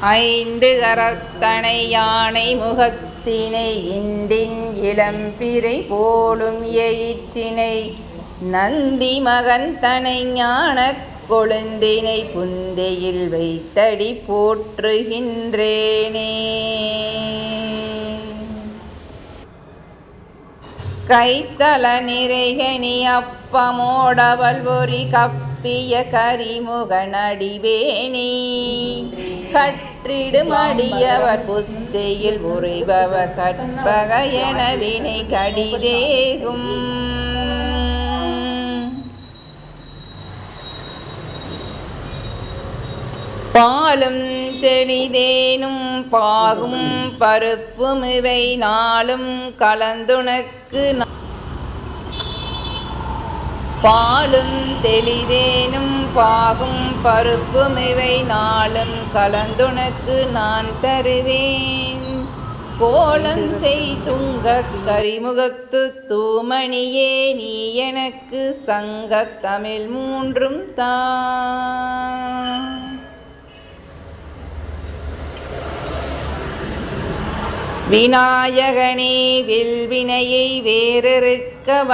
ஐந்து கரத்தனை யானை முகத்தினை இண்டின் இளம்பிரை போலும் எயிற்றினை நந்தி மகன் தனை ஞான கொழுந்தினை புந்தையில் வைத்தடி போற்றுகின்றேனே. கைத்தல நிறைகனி அப்பமோடவல் பொறி கப்பிய கரிமுகனடிவேணி. கற்றிடும் அடியவர் புத்தியில் உறைபவ கற்பக என வினை கடிதேகும். பாலும் தெளிதேனும் பாகும் பருப்பும் இவை நாளும் கலந்துணக்கு பாலும் தெளிதேனும் பாகும் பருப்பும் இவை நாளும் கலந்துனக்கு நான் தருவேன். கோலம் செய்துங்க கரிமுகத்து தூமணியே நீ எனக்கு சங்க தமிழ் மூன்றும் தா. விநாயகனே வில்வினையை வேறறுக்க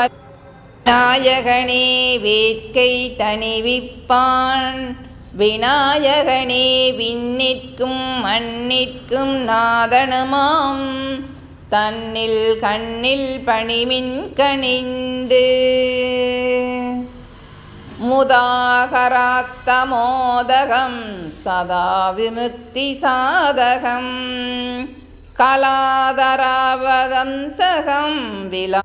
வ- விநாயகனே வேட்கை தணிவிப்பான். விநாயகனே விண்ணிற்கும் மண்ணிற்கும் நாதனுமாம். தன்னில் கண்ணில் பணிமின் கணிந்து முதாகராத்தமோதகம் சதா விமுக்தி சாதகம். கலாதராவதம் சகம் விழா